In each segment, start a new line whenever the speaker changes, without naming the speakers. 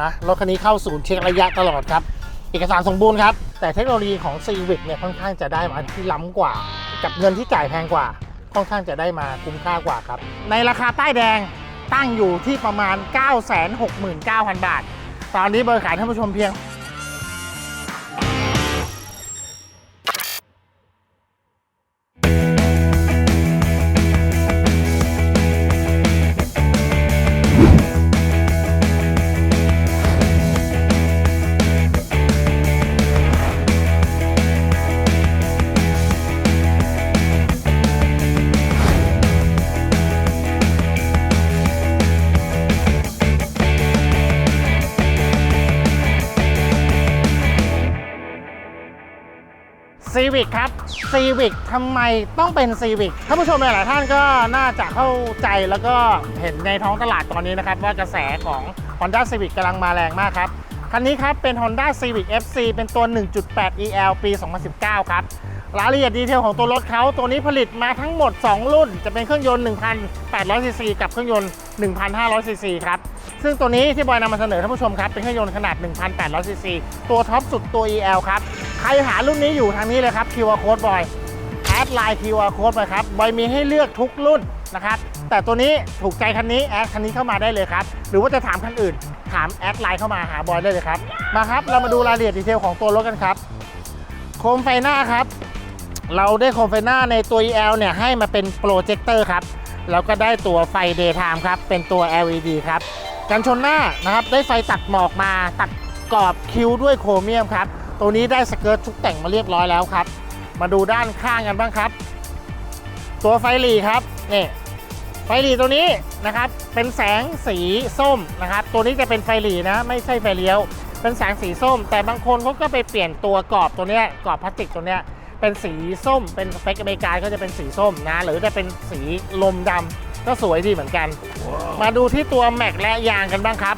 นะรถคันนี้เข้าศูนย์เช็คระยะตลอดครับ เอกสารสมบูรณ์ครับ แต่เทคโนโลยีของ Civic เนี่ยค่อนข้างจะได้มาที่ล้ำกว่า กับเงินที่จ่ายแพงกว่า ค่อนข้างจะได้มาคุ้มค่ากว่าครับ ในราคาป้ายแดงตั้งอยู่ที่ประมาณ 969,000 บาท ตอนนี้เบอร์ขายท่านผู้ชมเพียง Civic ครับ Civic ทำไมต้องเป็น Civic ท่านผู้ชมหลายๆท่านก็น่าจะเข้าใจแล้วก็เห็นในท้องตลาดตอนนี้นะครับ ว่ากระแสของ Honda Civic กำลังมาแรงมากครับ คันนี้ครับเป็น Honda Civic FC เป็นตัว 1.8 EL ปี 2019 ครับรายละเอียดดีเทลของตัวรถเขาตัวนี้ผลิตมาทั้งหมด 2 รุ่น จะเป็นเครื่องยนต์ 1,800ซีซีกับเครื่องยนต์ 1,500ซีซีครับ ซึ่งตัวนี้ที่บอยนำมาเสนอท่านผู้ชมครับ เป็นเครื่องยนต์ขนาด 1,800ซีซีตัวท็อปสุดตัว EL ครับ ใครหารุ่นนี้อยู่ทางนี้เลยครับ QR Code บอยแอดไลน์ QR Code ไปครับบอยมีให้เลือกทุกรุ่นนะครับ แต่ตัวนี้ถูกใจคันนี้แอดคันนี้เข้ามาได้เลยครับ หรือว่าจะถามคันอื่น ถามแอดไลน์เข้ามาหาบอยได้เลยครับ มาครับ เรามาดูรายละเอียดดีเทลของตัวรถกันครับ โคมไฟหน้าครับ เราได้โคมไฟหน้าในตัว EL เนี่ยให้มาเป็นโปรเจคเตอร์ครับ แล้วก็ได้ตัวไฟ Daytime ครับ เป็นตัว LED ครับ กันชนหน้านะครับได้ไฟตัดหมอกมาตัดกรอบคิ้วด้วยโครเมียมครับตัวนี้ได้สเกิร์ตทุกแต่งมาเรียบร้อยแล้วครับ มาดูด้านข้างกันบ้างครับ ตัวไฟหลีครับนี่ไฟหลีตัวนี้นะครับเป็นแสงสีส้มนะครับ ตัวนี้จะเป็นไฟหลีนะ ไม่ใช่ไฟเลี้ยว เป็นแสงสีส้ม แต่บางคนเขาก็ไปเปลี่ยนตัวกรอบตัวเนี้ยกรอบพลาสติกตัวเนี้ยเป็นสีส้ม เป็นสเปคอเมริกาก็จะเป็นสีส้มนะหรือจะเป็นสีลมดำ ก็สวยดีเหมือนกัน มาดูที่ตัวแม็กและยางกันบ้างครับ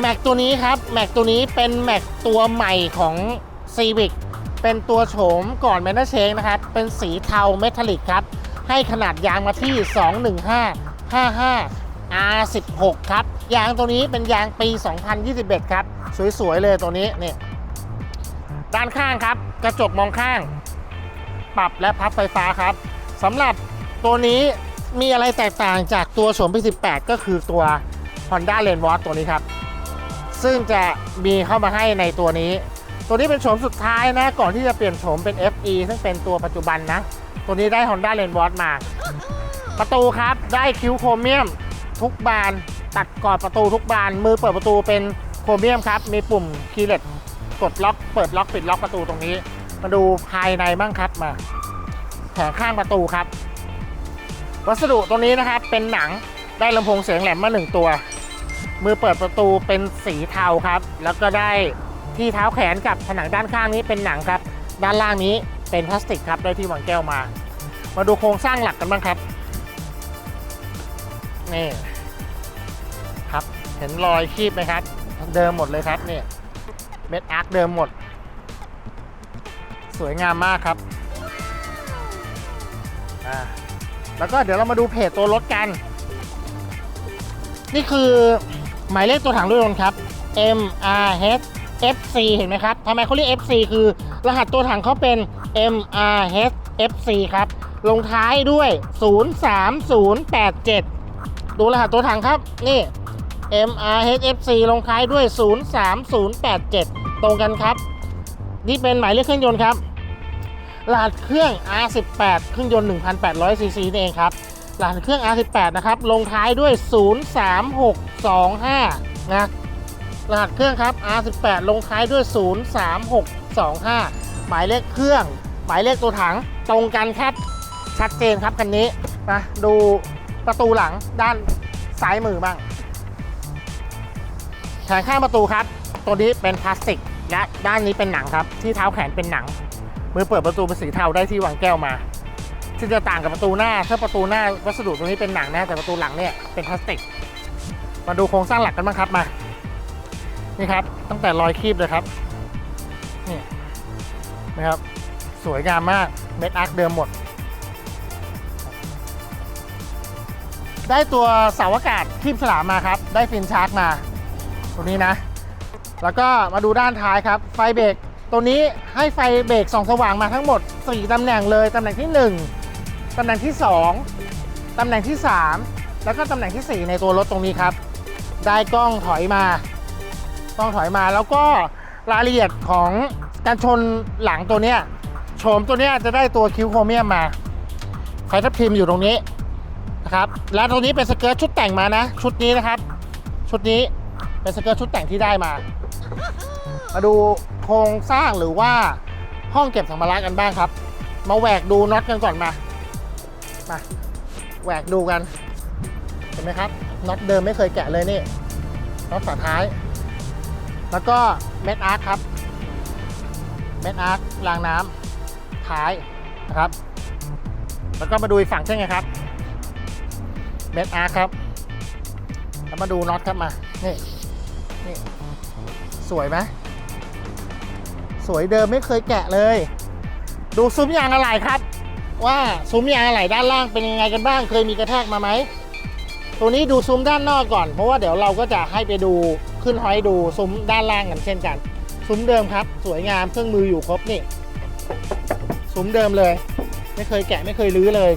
แม็กตัวนี้ครับแม็กตัวนี้เป็นแม็กตัวใหม่ของ Civic เป็นตัวโฉมก่อนแมนเทอร์เชงนะครับ เป็นสีเทาเมทัลลิกครับ ให้ขนาดยางมาที่ 215 55 R16 ครับ ยางตัวนี้เป็นยางปี 2021 ครับ สวย ๆ เลยตัวนี้นี่ด้านข้างครับ กระจกมองข้าง ปรับและพับไฟฟ้าครับสำหรับตัวนี้ มีอะไรแตกต่างจากตัวโฉมปี18 ก็คือตัว Honda l a n w a t ตัวนี้ครับ ซึ่งจะมีเข้ามาให้ในตัวนี้ ตัวนี้เป็นโฉมสุดท้ายนะ ก่อนที่จะเปลี่ยนโฉมเป็น FE ซึ่งเป็นตัวปัจจุบันนะ ตัวนี้ได้ Honda l a n w a t มา ประตูครับได้คิ้วโครเมียมทุกบาน ตัดกอบประตูทุกบาน มือเปิดประตูเป็นโครเมียมครับ มีปุ่มคีย์เลสกดล็อก เปิดล็อกปิดล็อกประตูตรงนี้ มาดูภายในบ้างครับมาแผงข้างประตูครับ วัสดุตัวนี้นะครับเป็นหนังได้ลำโพงเสียงแหลมมาหนึ่งตัว มือเปิดประตูเป็นสีเทาครับ แล้วก็ได้ที่เท้าแขนกับผนังด้านข้างนี้เป็นหนังครับ ด้านล่างนี้เป็นพลาสติกครับได้ที่วางแก้วมา มาดูโครงสร้างหลักกันบ้างครับนี่ครับเห็นรอยคีบไหมครับ เดิมหมดเลยครับนี่เม็ดอาร์คเดิมหมด สวยงามมากครับอ่า แล้วก็เดี๋ยวเรามาดูเพจตัวรถกัน นี่คือหมายเลขตัวถังรถยนต์ครับ M R H F C เห็นไหมครับทำไมเขาเรียก F C คือ รหัสตัวถังเขาเป็น M R H F C ครับ ลงท้ายด้วย 03087 ดูรหัสตัวถังครับ นี่ M R H F C ลงท้ายด้วย 03087 ตรงกันครับ นี่เป็นหมายเลขเครื่องยนต์ครับ รหัสเครื่อง R18 เครื่องยนต์ 1,800ซีซีนี่เองครับรหัสเครื่อง R18 นะครับลงท้ายด้วย 03625 นะรหัสเครื่องครับ R18 ลงท้ายด้วย 03625 หมายเลขเครื่อง หมายเลขตัวถังตรงกันครับ ชัดเจนครับคันนี้นะดูประตูหลังด้านซ้ายมือบ้างแผงข้างประตูครับ ตัวนี้เป็นพลาสติกและด้านนี้เป็นหนังครับ ที่เท้าแขนเป็นหนัง มือเปิดประตูเป็นสีเทาได้ที่วางแก้วมาซึ่งจะต่างกับประตูหน้า ถ้าประตูหน้าวัสดุตรงนี้เป็นหนังนะแต่ประตูหลังเนี่ยเป็นพลาสติก มาดูโครงสร้างหลักกันบ้างครับมา นี่ครับ ตั้งแต่รอยคีบเลยครับ นี่นะครับสวยงามมากเม็ดอาร์คเดิมหมด ได้ตัวเสาอากาศคีบฉลามมาครับ ได้ฟินชาร์กมา ตรงนี้นะ แล้วก็มาดูด้านท้ายครับ ไฟเบรก ตัวนี้ให้ไฟเบรกส่องสว่างมาทั้งหมด 4ตำแหน่งเลยตำแหน่งที่ 1ตำแหน่งที่ 2ตำแหน่งที่ 3 แล้วก็ตำแหน่งทีสี่ 4 ในตัวรถตรงนี้ครับ ได้กล้องถอยมากล้องถอยมาแล้วก็รายละเอียดของการชนหลังตัวเนี้ยโฉมตัวเนี้ยจะได้ตัวคิวโครเมียมมาไฟทับทิมอยู่ตรงนี้นะครับแล้วตรงนี้เป็นสเกิร์ตชุดแต่งมานะ ชุดนี้นะครับ ชุดนี้เป็นสเกิร์ตชุดแต่งที่ได้มา มาดู โครงสร้างหรือว่าห้องเก็บสัมภาระกันบ้างครับ มาแหวกดูน็อตกันก่อนมา มาแหวกดูกัน เห็นไหมครับน็อตเดิมไม่เคยแกะเลยนี่น็อตฝาท้าย แล้วก็เม็ดอาร์คครับเม็ดอาร์ครางน้ำท้ายนะครับ แล้วก็มาดูอีกฝั่งเช่นไงครับเม็ดอาร์คครับแล้วมาดูน็อตครับมานี่นี่สวยไหม สวยเดิมไม่เคยแกะเลย ดูซุ้มยางอะไหล่ครับ ว่าซุ้มยางอะไหล่ด้านล่างเป็นยังไงกันบ้าง เคยมีกระแทกมาไหมตัวนี้ดูซุ้มด้านนอกก่อนเพราะว่าเดี๋ยวเราก็จะให้ไปดูขึ้นห้อยดูซุ้มด้านล่างกันเช่นกัน ซุ้มเดิมครับ สวยงามเครื่องมืออยู่ครบนี่ซุ้มเดิมเลย ไม่เคยแกะไม่เคยรื้อเลย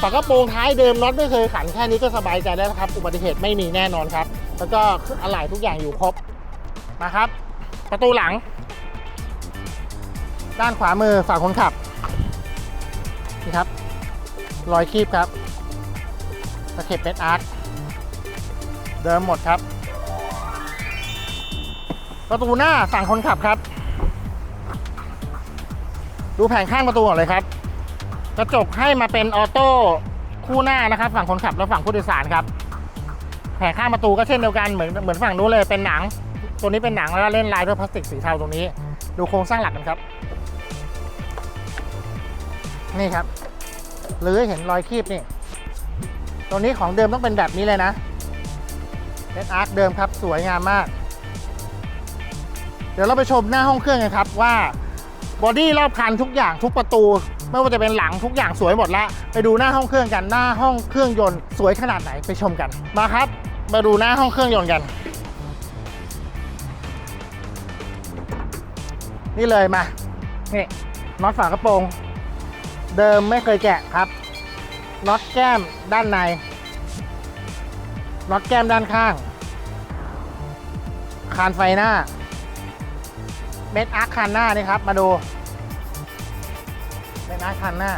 ฝากระโปรงท้ายเดิมน็อตไม่เคยขันแค่นี้ก็สบายใจได้แล้วครับ อุบัติเหตุไม่มีแน่นอนครับ แล้วก็อะไหล่ทุกอย่างอยู่ครบนะครับ ประตูหลัง ด้านขวามือฝั่งคนขับนี่ครับรอยคีบครับตะเข็บเป็นอาร์ตเดิมหมดครับ ประตูหน้าฝั่งคนขับครับ ดูแผงข้างประตูก่อนเลยครับ กระจกให้มาเป็นออโต้คู่หน้านะครับ ฝั่งคนขับและฝั่งผู้โดยสารครับ แผงข้างประตูก็เช่นเดียวกันเหมือนเหมือนฝั่งนู้นเลยเป็นหนัง ตัวนี้เป็นหนังแล้วเล่นลายด้วยพลาสติกสีเทาตรงนี้ ดูโครงสร้างหลักกันครับ นี่ครับหรือเห็นรอยคีบนี่ตัวนี้ของเดิมต้องเป็นแบบนี้เลยนะเป็นอาร์คเดิมครับสวยงามมาก เดี๋ยวเราไปชมหน้าห้องเครื่องกันครับว่าบอดี้รอบคันทุกอย่างทุกประตู ไม่ว่าจะเป็นหลังทุกอย่างสวยหมดแล้วไปดูหน้าห้องเครื่องกันหน้าห้องเครื่องยนต์สวยขนาดไหนไปชมกันมาครับ มาดูหน้าห้องเครื่องยนต์กัน นี่เลยมานี่น็อตฝากระโปรง เดิมไม่เคยแกะครับน็อตแก้มด้านในน็อตแก้มด้านข้าง คานไฟหน้า เม็ดอาร์คคานหน้านี่ครับ มาดู เม็ดอาร์คคานหน้า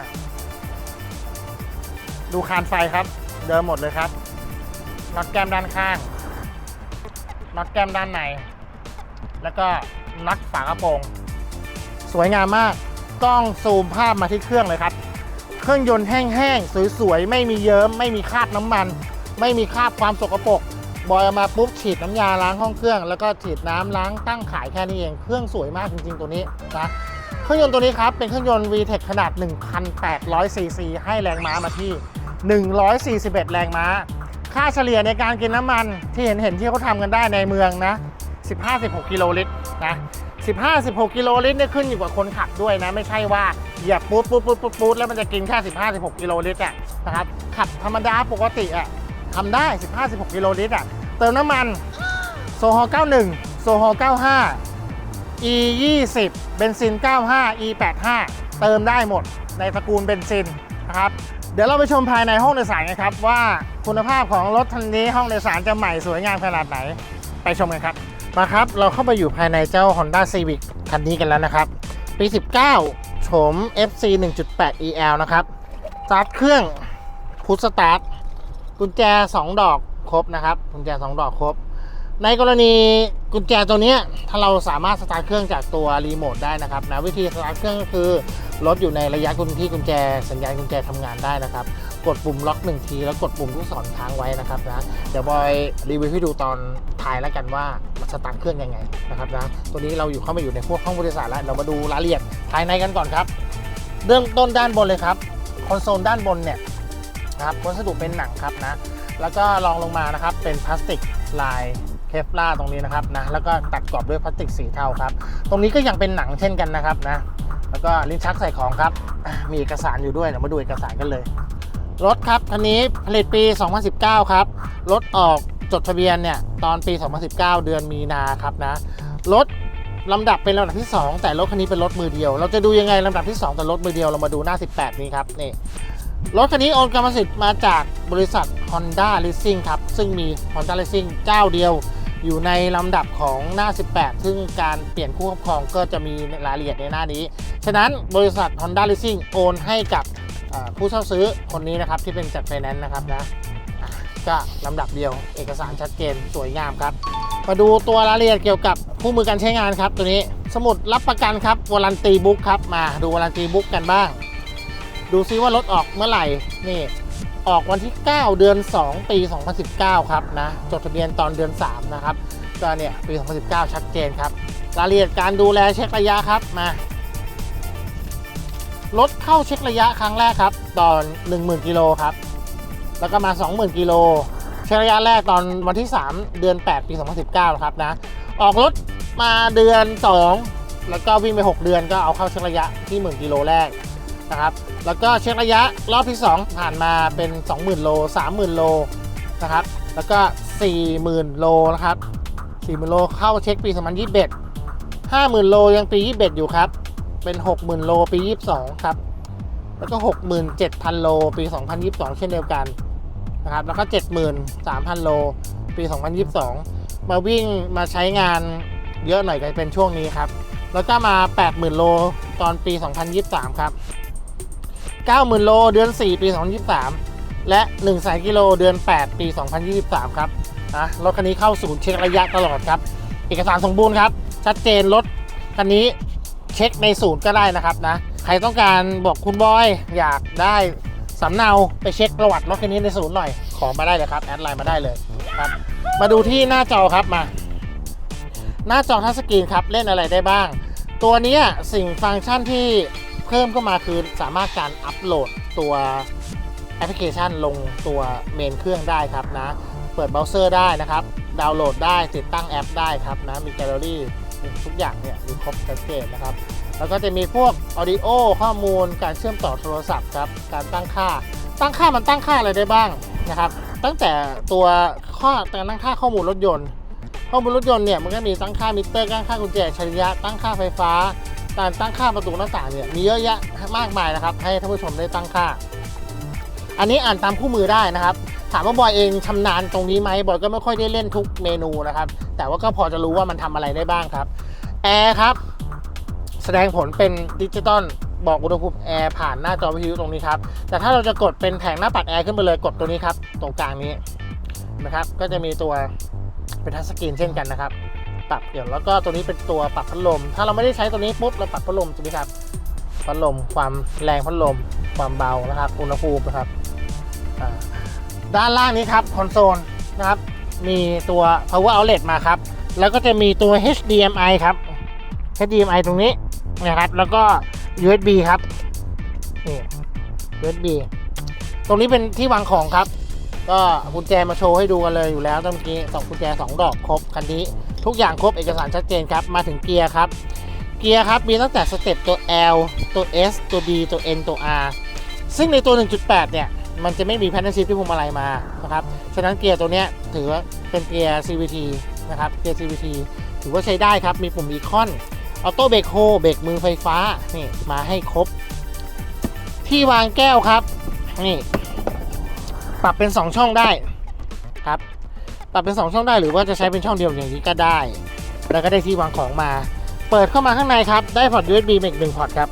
ดูคานไฟครับ เดิมหมดเลยครับน็อตแก้มด้านข้างน็อตแก้มด้านใน แล้วก็น็อตฝากระโปรง สวยงามมาก กล้องซูมภาพมาที่เครื่องเลยครับ เครื่องยนต์แห้งๆ สวยๆ ไม่มีเยิ้ม ไม่มีคราบน้ำมัน ไม่มีคราบความสกปรกบอยเอามาปุ๊บฉีดน้ำยาล้างห้องเครื่อง แล้วก็ฉีดน้ำล้างตั้งขายแค่นี้เอง เครื่องสวยมากจริงๆตัวนี้นะเครื่องยนต์ตัวนี้ครับ เป็นเครื่องยนต์ VTEC ขนาด 1,800ซีซีให้แรงม้ามาที่ 141 แรงม้า ค่าเฉลี่ยในการกินน้ำมันที่เห็นเห็นที่เขาทำกันได้ในเมืองนะ 15-16 กิโลลิตรนะ 15-16 กิโลลิตรเนี่ยขึ้นอยู่กับคนขับด้วยนะ ไม่ใช่ว่าเหยียบปุ๊ดปุ๊ดปุ๊ดปุ๊ดปุ๊ดแล้วมันจะกินแค่ 15-16 กิโลลิตรอะนะครับขับธรรมดาปกติอะทำได้ 15-16 กิโลลิตรอะเติมน้ำมันโซฮอล์91 โซฮอล์95 E 20เบนซิน 95 E 85เติมได้หมดในตระกูลเบนซินนะครับเดี๋ยวเราไปชมภายในห้องโดยสารกันครับว่าคุณภาพของรถคันนี้ห้องโดยสารจะใหม่สวยงามขนาดไหน ไปชมกันครับ มาครับ เราเข้าไปอยู่ภายในเจ้า Honda Civic คันนี้กันแล้วนะครับ ปี 19 โฉม FC 1.8 EL นะครับสตาร์ทเครื่องพุทสตาร์ทกุญแจ 2 ดอกครบนะครับ กุญแจ 2 ดอกครบ ในกรณีกุญแจตัวนี้ถ้าเราสามารถสตาร์ทเครื่องจากตัวรีโมทได้นะครับนะวิธีสตาร์ทเครื่องก็คือรถอยู่ในระยะกุญที่กุญแจสัญญาณกุญแจทำงานได้นะครับ กดปุ่มล็อกหนึ่งทีแล้วกดปุ่มลูกศรค้างไว้นะครับนะเดี๋ยวบอยรีวิวให้ดูตอนท้ายแล้วกันว่ามันสตาร์ทเครื่องยังไงนะครับนะตัวนี้เราอยู่เข้ามาอยู่ในพวกห้องบริษัทแล้วเรามาดูรายละเอียดภายในกันก่อนครับ เริ่มต้นด้านบนเลยครับคอนโซลด้านบนเนี่ยนะครับวัสดุเป็นหนังครับนะแล้วก็รองลงมานะครับเป็นพลาสติกลายเคฟล่าตรงนี้นะครับนะแล้วก็ตัดกรอบด้วยพลาสติกสีเทาครับ ตรงนี้ก็ยังเป็นหนังเช่นกันนะครับนะแล้วก็ลิ้นชักใส่ของครับ มีเอกสารอยู่ด้วยเดี๋ยวมาดูเอกสารกันเลย รถครับคันนี้ผลิตปี 2019 ครับ รถออกจดทะเบียนเนี่ยตอนปี 2019 เดือนมีนาครับนะ รถลำดับเป็นลำดับที่ 2 แต่รถคันนี้เป็นรถมือเดียว เราจะดูยังไงลำดับที่ 2 แต่รถมือเดียวเรามาดูหน้า 18 นี้ครับนี่รถคันนี้โอนกรรมสิทธิ์มาจากบริษัท Honda Leasing ครับ ซึ่งมี Honda Leasing เจ้าเดียวอยู่ในลำดับของหน้า 18 ซึ่งการเปลี่ยนคู่ครอบครองก็จะมีรายละเอียดในหน้านี้ ฉะนั้นบริษัท Honda Leasing โอนให้กับ ผู้เช่าซื้อคนนี้นะครับที่เป็นจัดไฟแนนซ์นะครับนะอะก็ลำดับเดียวเอกสารชัดเจนสวยงามครับ มาดูตัวรายละเอียดเกี่ยวกับคู่มือการใช้งานครับ ตัวนี้สมุดรับประกันครับวารันตีบุ๊กครับมาดูวารันตีบุ๊กกันบ้าง ดูซิว่ารถออกเมื่อไหร่นี่ออกวันที่ 9 เดือน 2 ปี 2019 ครับนะจดทะเบียนตอนเดือน 3 นะครับก็เนี่ยปี 2019 ชัดเจนครับรายละเอียดการดูแลเช็คระยะครับมา รถเข้าเช็คระยะครั้งแรกครับ ตอน 10,000กิโลครับ แล้วก็มา 20,000กิโลเช็คระยะแรกตอนวันที่ 3 เดือน 8 ปี 2019นะครับนะ ออกรถมาเดือน 2 แล้วก็วิ่งไป 6 เดือนก็เอาเข้าเช็คระยะที่10,000กิโลแรกนะครับ แล้วก็เช็คระยะรอบที่ 2 ผ่านมาเป็น 20,000 โล 30,000 โลนะครับ แล้วก็ 40,000 โลนะครับ40,000 โลเข้าเช็คปี 2021 50,000 โลยังปี 21 อยู่ครับ เป็น 60,000 โลปี 22 ครับ แล้วก็ 67,000 โลปี 2022 เช่นเดียวกันนะครับ แล้วก็ 73,000 โลปี 2022 มาวิ่งมาใช้งานเยอะหน่อยก็เป็นช่วงนี้ครับ แล้วก็มา 80,000 โลตอนปี 2023 ครับ 90,000 โลเดือน 4 ปี 2023 และ 1 0 0 0กิโลเดือน 8 ปี 2023 ครับนะรถคันนี้เข้าศูนย์เช็คระยะตลอดครับ เอกสารสมบูรณ์ครับ ชัดเจนรถคันนี้ เช็คในศูนย์ก็ได้นะครับนะ ใครต้องการบอกคุณบอยอยากได้สำเนาไปเช็คประวัติรถคันนี้ในศูนย์หน่อย ขอมาได้เลยครับ แอดไลน์มาได้เลยครับ มาดูที่หน้าจอครับมา หน้าจอทัชสกรีนครับ เล่นอะไรได้บ้าง ตัวนี้สิ่งฟังก์ชันที่เพิ่มเข้ามาคือสามารถการอัปโหลดตัวแอปพลิเคชันลงตัวเมนเครื่องได้ครับนะ เปิดเบราว์เซอร์ได้นะครับ ดาวน์โหลดได้ติดตั้งแอปได้ครับนะ มีแกลเลอรี่ ทุกอย่างเนี่ยมีครบชัดเจนนะครับ แล้วก็จะมีพวกออดิโอข้อมูลการเชื่อมต่อโทรศัพท์ครับ การตั้งค่า ตั้งค่ามันตั้งค่าอะไรได้บ้างนะครับ ตั้งแต่ตัวข้อการตั้งค่าข้อมูลรถยนต์ ข้อมูลรถยนต์เนี่ยมันก็มีตั้งค่ามิเตอร์ตั้งค่ากุญแจอัจฉริยะ ตั้งค่าไฟฟ้า การตั้งค่าประตูหน้าต่างเนี่ยมีเยอะแยะมากมายนะครับ ให้ท่านผู้ชมได้ตั้งค่า อันนี้อ่านตามคู่มือได้นะครับ ถามว่าบอยเองชำนาญตรงนี้ไหมบอยก็ไม่ค่อยได้เล่นทุกเมนูนะครับ แต่ว่าก็พอจะรู้ว่ามันทำอะไรได้บ้างครับแอร์ครับ แสดงผลเป็นดิจิตอลบอกอุณหภูมิแอร์ผ่านหน้าจอวิทยุตรงนี้ครับ แต่ถ้าเราจะกดเป็นแผงหน้าปัดแอร์ขึ้นไปเลยกดตัวนี้ครับ ตรงกลางนี้นะครับ ก็จะมีตัวเป็นทัชสกรีนเช่นกันนะครับ ปรับเดี๋ยวแล้วก็ตัวนี้เป็นตัวปรับพัดลม ถ้าเราไม่ได้ใช้ตัวนี้ปุ๊บเราปรับพัดลมตัวนี้ครับ พัดลมความแรงพัดลม ความเบานะครับ อุณหภูมินะครับ ด้านล่างนี้ครับคอนโซลนะครับมีตัว power outlet มาครับ แล้วก็จะมีตัว HDMI ครับ HDMI ตรงนี้นะครับแล้วก็ USB ครับนี่ USB ตรงนี้เป็นที่วางของครับ ก็กุญแจมาโชว์ให้ดูกันเลยอยู่แล้วตั้งเมื่อกี้สองกุญแจสองดอกครบคันนี้ ทุกอย่างครบเอกสารชัดเจนครับ มาถึงเกียร์ครับ เกียร์ครับมีตั้งแต่สเต็ปตัว L ตัว S ตัว B ตัว N ตัว R ซึ่งในตัว 1.8 เนี่ย มันจะไม่มีแพนเน l ชิพที่พวงมาลัยมานะครับฉะนั้นเกียร์ตัวเนี้ยถือว่าเป็นเกียร์ CVT นะครับเกียร์ CVT ถือว่าใช้ได้ครับ มีปุ่มอีคอนออโต้เบรกโฮเบรกมือไฟฟ้านี่มาให้ครบ ที่วางแก้วครับนี่ปรับเป็น 2 ช่องได้ครับปรับเป็น 2 ช่องได้หรือว่าจะใช้เป็นช่องเดียวอย่างนี้ก็ได้ แล้วก็ได้ที่วางของมา เปิดเข้ามาข้างในครับ ได้พอร์ต USB มาอีกหนึ่งพอร์ตครับ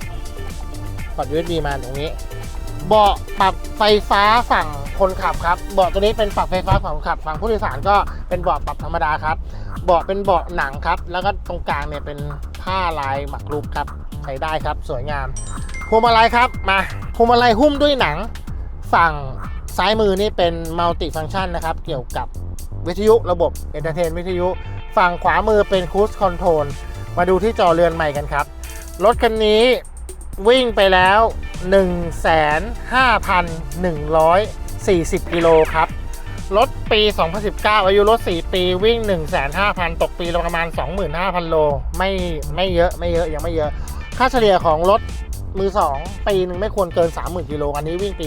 พอร์ต USB มาตรงนี้ เบาะปรับไฟฟ้าฝั่งคนขับครับเบาะตัวนี้เป็นปรับไฟฟ้าฝั่งคนขับ ฝั่งผู้โดยสารก็เป็นเบาะปรับธรรมดาครับเบาะเป็นเบาะหนังครับ แล้วก็ตรงกลางเนี่ยเป็นผ้าลายหมักรุกครับใช้ได้ครับสวยงามพวงมาลัยครับมาพวงมาลัยหุ้มด้วยหนัง ฝั่งซ้ายมือนี่เป็นมัลติฟัง c t ชันนะครับ เกี่ยวกับวิทยุระบบเอนเตอร์เทนวิทยุ ฝั่งขวามือเป็นคูสคอนโทรลมาดูที่จอเรือนใหม่กันครับรถคันนี้ วิ่งไปแล้ว 1,5,140 กิโลครับ รถปี 2019 อายุรถ 4 ปีวิ่ง 1,500ตกปีละประมาณ 25,000 โล ไม่ไม่เยอะไม่เยอะยังไม่เยอะ ค่าเฉลี่ยของรถมือ 2 ปีหนึ่งไม่ควรเกิน 30,000 กิโล อันนี้วิ่งปี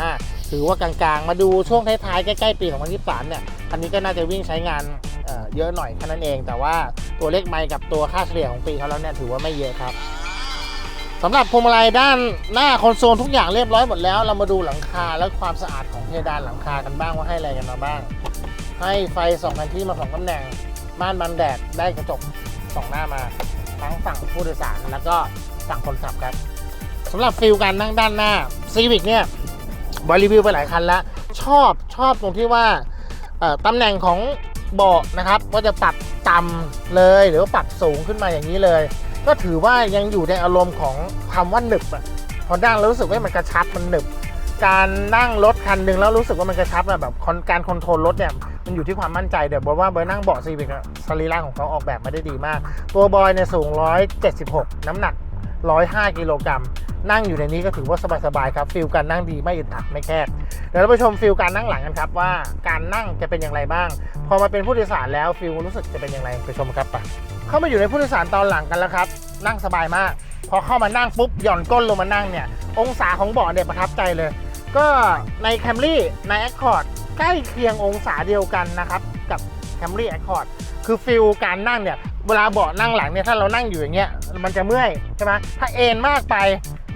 25,000 ถือว่ากลางๆ มาดูช่วงท้ายๆ ใกล้ๆ ปี 2023 เนี่ยคันนี้ก็น่าจะวิ่งใช้งานเเยอะหน่อยแค่นั้นเอง แต่ว่าตัวเลขไมล์กับตัวค่าเฉลี่ยของปีเขาแล้วเนี่ยถือว่าไม่เยอะครับ สำหรับพวงมาลัยด้านหน้าคอนโซลทุกอย่างเรียบร้อยหมดแล้ว เรามาดูหลังคาและความสะอาดของเพดานหลังคากันบ้างว่าให้อะไรกันมาบ้าง ให้ไฟสองแผ่นที่มาสองตำแหน่งม่านบังแดดได้กระจกสองหน้ามาทั้งฝั่งผู้โดยสารแล้วก็ฝั่งคนขับครับสำหรับฟิลการนั่งด้านหน้า Civic เนี่ยบรีวิวไปหลายคันแล้วชอบชอบตรงที่ว่าตำแหน่งของเบาะนะครับว่าจะปรับต่ำเลยหรือว่าปรับสูงขึ้นมาอย่างนี้เลย ก็ถือว่ายังอยู่ในอารมณ์ของคำว่าหนึบอะพอนั่งแล้วรู้สึกว่ามันกระชับมันหนึบ การนั่งรถคันหนึ่งแล้วรู้สึกว่ามันกระชับอะแบบการคอนโทรลรถเนี่ยมันอยู่ที่ความมั่นใจเดี๋ยวบอกว่าเบอร์นั่งเบาะซีวิกสรีระของเขาออกแบบมาได้ดีมาก ตัวบอยเนี่ยสูง 176 น้ำหนัก 105 กิโลกรัมนั่งอยู่ในนี้ก็ถือว่าสบายๆครับฟิลการนั่งดีไม่อึดอัดไม่แคบเดี๋ยวเราไปชมฟิลการนั่งหลังกันครับว่าการนั่งจะเป็นอย่างไรบ้าง พอมาเป็นผู้โดยสารแล้วฟิลรู้สึกจะเป็นอย่างไรไปชมครับไป เข้ามาอยู่ในผู้โดยสารตอนหลังกันแล้วครับ นั่งสบายมาก พอเข้ามานั่งปุ๊บหย่อนก้นลงมานั่งเนี่ย องศาของเบาะเนี่ยประทับใจเลย ก็ใน Camry ใน Accord ใกล้เคียงองศาเดียวกันนะครับกับ Camry Accord คือฟิลการนั่งเนี่ย เวลาเบาะนั่งหลังเนี่ยถ้าเรานั่งอยู่อย่างเงี้ยมันจะเมื่อยใช่ไหมถ้าเอนมากไป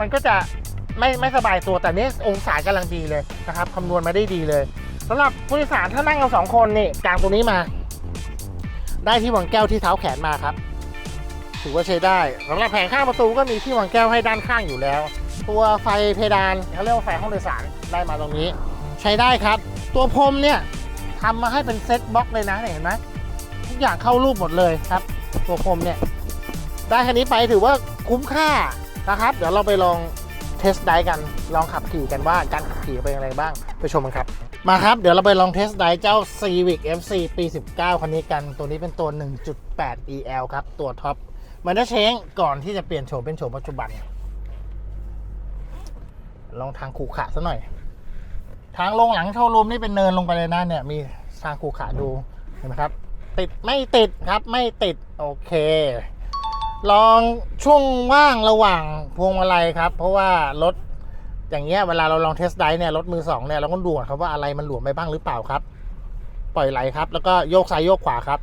มันก็จะไม่ไม่สบายตัวแต่นี้องศากำลังดีเลยนะครับคำนวณมาได้ดีเลยสำหรับผู้โดยสารถ้านั่งเราสองคนนี่กางตรงนี้มา ได้ที่วางแก้วที่เท้าแขนมาครับ ถือว่าใช้ได้สำหรับแผงข้างประตูก็มีที่วางแก้วให้ด้านข้างอยู่แล้ว ตัวไฟเพดานเขาเรียกว่าไฟห้องโดยสารได้มาตรงนี้ ใช้ได้ครับ ตัวพรมเนี่ยทำมาให้เป็นเซ็ตบล็อกเลยนะเห็นไหมทุกอย่างเข้ารูปหมดเลยครับ ตัวพรมเนี่ยได้คันนี้ไปถือว่าคุ้มค่านะครับ เดี๋ยวเราไปลองเทสได้กันลองขับขี่กันว่าการขับขี่เป็นอย่างไรบ้างไปชมกันครับ มาครับ เดี๋ยวเราไปลองเทสไดเจ้า Civic FC ปี 19 คันนี้กัน ตัวนี้เป็นตัว 1.8 EL ครับ ตัวท็อปมันจะเช้งก่อนที่จะเปลี่ยนโฉมเป็นโฉมปัจจุบัน ลองทางขู่ขะซะหน่อย ทางลงหลังโชว์รูมนี่เป็นเนินลงไปเลยนะเนี่ย มีทางขู่ขะดู เห็นไหมครับ ติดไม่ติดครับไม่ติด โอเค ลองช่วงว่างระหว่างพวงมาลัยครับ เพราะว่ารถ อย่างเงี้ยเวลาเราลองเทสไดเนี่ยรถมือสองเนี่ยเราก็ดูก่อนครับว่าอะไรมันหลวมไปบ้างหรือเปล่าครับ ปล่อยไหลครับ แล้วก็โยกซ้ายโยกขวาครับ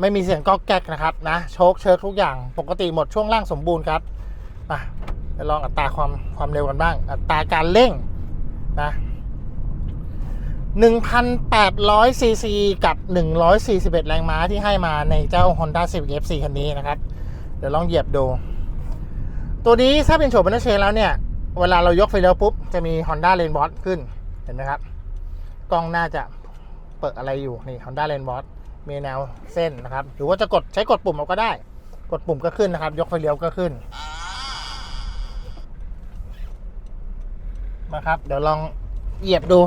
ไม่มีเสียงก๊อกแก๊กนะครับนะโชคเชิร์ทุกอย่าง ปกติหมดช่วงล่างสมบูรณ์ครับอะไปลองอัตราความความเร็วกันบ้าง อัตราการเร่งนะ1,800ซีซีกับ 141 แรงม้าที่ให้มาในเจ้า Honda Civic FC คันนี้นะครับ เดี๋ยวลองเหยียบดู ตัวนี้ถ้าเป็นโฉมบันเชนแล้วเนี่ย เวลาเรายกไฟเลี้ยวปุ๊บ จะมี Honda Lane b o s ขึ้น เห็นไหมครับ กล้องน่าจะเปิดอะไรอยู่ นี่ Honda Lane b o s มีแนวเส้นนะครับ หรือว่าจะกดใช้กดปุ่มเอาก็ได้ กดปุ่มก็ขึ้นนะครับ ยกไฟเลี้ยวก็ขึ้นมาครับ เดี๋ยวลองเหยียบดู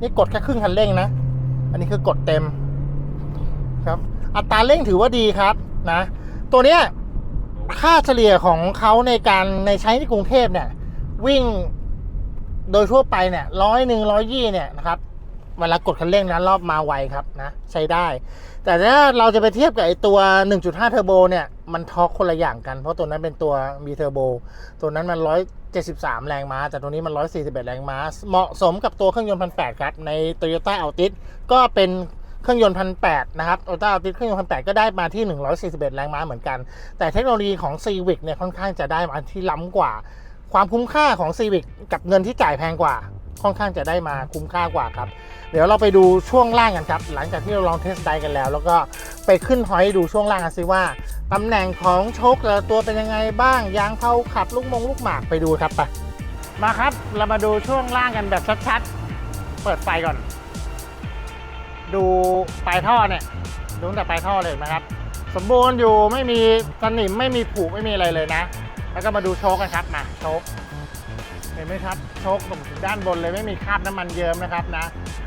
นี่กดแค่ครึ่งคันเร่งนะ อันนี้คือกดเต็มครับ อัตราเร่งถือว่าดีครับนะ ตัวเนี้ย ค่าเฉลี่ยของเขาในการในใช้ในกรุงเทพเนี่ย วิ่งโดยทั่วไปเนี่ยร้อยหนึ่งร้อยยี่เนี่ยนะครับเวลากดคันเร่งนะรอบมาไวครับนะใช้ได้ แต่ถ้าเราจะไปเทียบกับไอตัว 1.5 เทอร์โบเนี่ยมันทอร์กคนละอย่างกัน เพราะตัวนั้นเป็นตัวมีเทอร์โบตัวนั้นมัน 173 แรงม้า แต่ตัวนี้มัน 141 แรงม้า เหมาะสมกับตัวเครื่องยนต์พันแปดครับ ใน Toyota Altis ก็เป็น เครื่องยนต์พันแนะครับ Toyota Altis เครื่องยนต์พันแก็ได้มาที่ 141 แรงม้าเหมือนกัน แต่เทคโนโลยีของ Civic เนี่ยค่อนข้างจะได้มาที่ล้ำกว่า ความคุ้มค่าของ Civic กับเงินที่จ่ายแพงกว่า ค่อนข้างจะได้มาคุ้มค่ากว่าครับ เดี๋ยวเราไปดูช่วงล่างกันครับ หลังจากที่เราลองเทสไดกันแล้ว แล้วก็ไปขึ้นหอยดูช่วงล่างกันซิว่าตำแหน่งของโชคแต่ตัวเป็นยังไงบ้างยางเผาขับลูกมงลูกหมากไปดูครับไปมาครับ เรามาดูช่วงล่างกันแบบชัดๆ เปิดไฟก่อน ดูปลายท่อเนี่ยดูตั้งแต่ปลายท่อเลยเห็นะครับ สมบูรณ์อยู่ไม่มีสนิมไม่มีผุไม่มีอะไรเลยนะ แล้วก็มาดูโชคกันครับมาโชคเห็นไหมครับโชคตรงด้านบนเลยไม่มีคราบน้ำมันเยิ้มนะครับนะ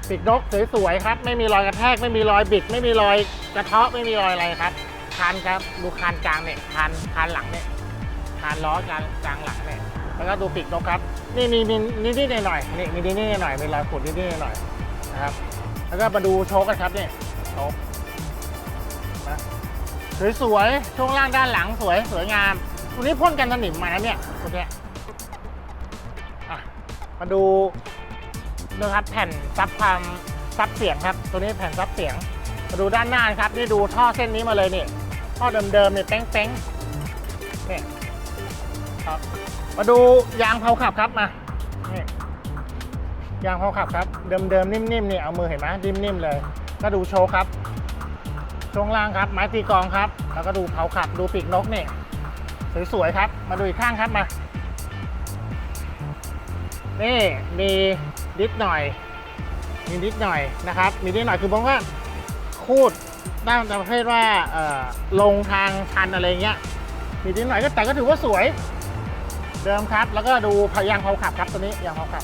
ปีกนกสวยๆครับไม่มีรอยกระแทกไม่มีรอยบิด ไม่มีรอยกระเทาะไม่มีรอยอะไรครับคานครับดูคานกลางเนี่ยคานคานหลังเนี่ยคานล้อกลางกลางหลังเนี่ยแล้วก็ดูปีกนกครับ นี่มีมีนิดๆหน่อยๆนี่มีนิดๆหน่อยๆมีรอยขุดนิดๆหน่อยๆนะครับ แล้วก็มาดูโชคกันครับเนี่ยโชคนะสวยๆช่วงล่างด้านหลังสวยสวยงามตัวนี้พ่นกันสนิมมานะเนี่ยตัวเนี้ยอะมาดูนะครับแผ่นซับความซับเสียงครับ ตัวนี้แผ่นซับเสียง มาดูด้านหน้านครับ นี่ดูท่อเส้นนี้มาเลยนี่ท่อเดิมๆเนี่ยเป้งๆนี่ครับมาดูยางเผาขับครับมา ยางเผาขับครับ เดิมๆนิ่มๆเนี่ยเอามือเห็นไหมนิ่มๆเลย ก็ดูโชว์ครับ ช่วงล่างครับไม้ตีกองครับ แล้วก็ดูเผาขับดูปีกนกเนี่ยสวยๆครับ มาดูอีกข้างครับมา นี่มีนิดหน่อย มีนิดหน่อยนะครับ มีนิดหน่อยคือผมว่าคูดด้านประเภทว่าเออลงทางชันอะไรเงี้ย มีนิดหน่อยก็แต่ก็ถือว่าสวย เดิมครับ แล้วก็ดูพยางเผาขับครับตัวนี้ยางเผาขับ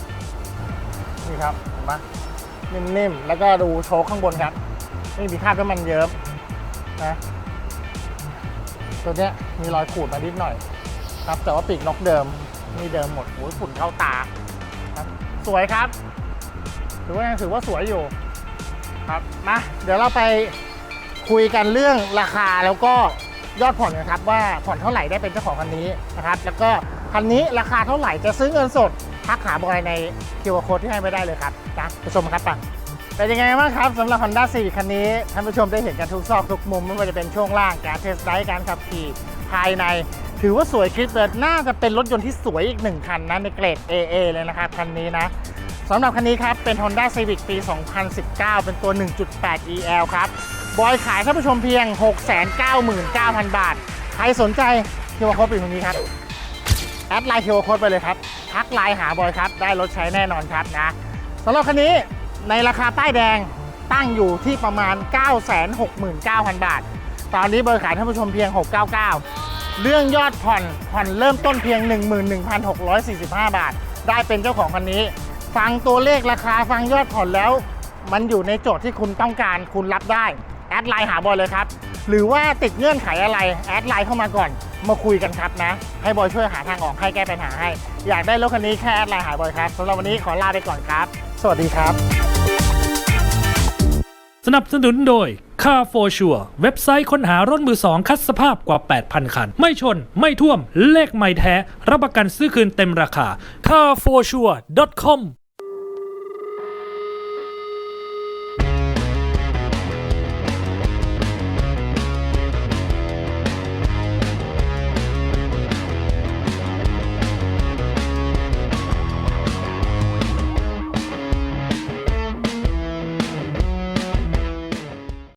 นี่ครับเห็นปะนิ่มๆ แล้วก็ดูโชคข้างบนครับ ไม่มีคราบน้ำมันเยิ้มนะตัวเนี้ยมีรอยขูดมานิดหน่อย ครับ แต่ว่าปีกนกเดิมมีเดิมหมดโอ้ยฝุ่นเข้าตาครับสวยครับถือว่ายังถือว่าสวยอยู่ครับมาเดี๋ยวเราไปคุยกันเรื่องราคาแล้วก็ยอดผ่อนกันครับว่าผ่อนเท่าไหร่ได้เป็นเจ้าของคันนี้นะครับ แล้วก็คันนี้ราคาเท่าไหร่จะซื้อเงินสด ทักหาบอยในคิวอาร์โค้ดที่ให้ไม่ได้เลยครับนะไปชมครับป่ะเป็นยังไงบ้างครับสำหรับ Honda Civic คันนี้ท่านผู้ชมได้เห็นกันทุกซอกทุกมุมไม่ว่าจะเป็นช่วงล่างการเทสไดการขับขี่ภายใน ถือว่าสวยคลิปเลยน่าจะเป็นรถยนต์ที่สวยอีกหนึ่งคันนะในเกรด AA เลยนะครับคันนี้นะสำหรับคันนี้ครับเป็น Honda Civic ปี 2019 เป็นตัว 1.8 EL ครับบอยขายท่านผู้ชมเพียง 699,000 บาท ใครสนใจเคียวโค้ดปีตรงนี้ครับ ดไลน์เคียวโค้ดไปเลยครับ ทักไลน์หาบอยครับ ได้รถใช้แน่นอนครับนะสำหรับคันนี้ในราคาป้ายแดงตั้งอยู่ที่ประมาณ 969,000 บาท ตอนนี้เบอร์ขายท่านผู้ชมเพียง 699 เรื่องยอดผ่อนผ่อนเริ่มต้นเพียง 11,645 บาท ได้เป็นเจ้าของคันนี้ ฟังตัวเลขราคาฟังยอดผ่อนแล้ว มันอยู่ในโจทย์ที่คุณต้องการคุณรับได้ แอดไลน์หาบอยเลยครับ หรือว่าติดเงื่อนไขอะไร แอดไลน์เข้ามาก่อน มาคุยกันครับนะ ให้บอยช่วยหาทางออกให้แก้ปัญหาให้ อยากได้รถคันนี้แค่แอดไลน์หาบอยครับสำหรับวันนี้ขอลาไปก่อนครับ สวัสดีครับ
สนับสนุนโดย Car for Sure เว็บไซต์ค้นหารถมือสองคัดสภาพกว่า 8,000 คัน ไม่ชน ไม่ท่วม เลขไม่แท้ รับประกันซื้อคืนเต็มราคา carforsure.com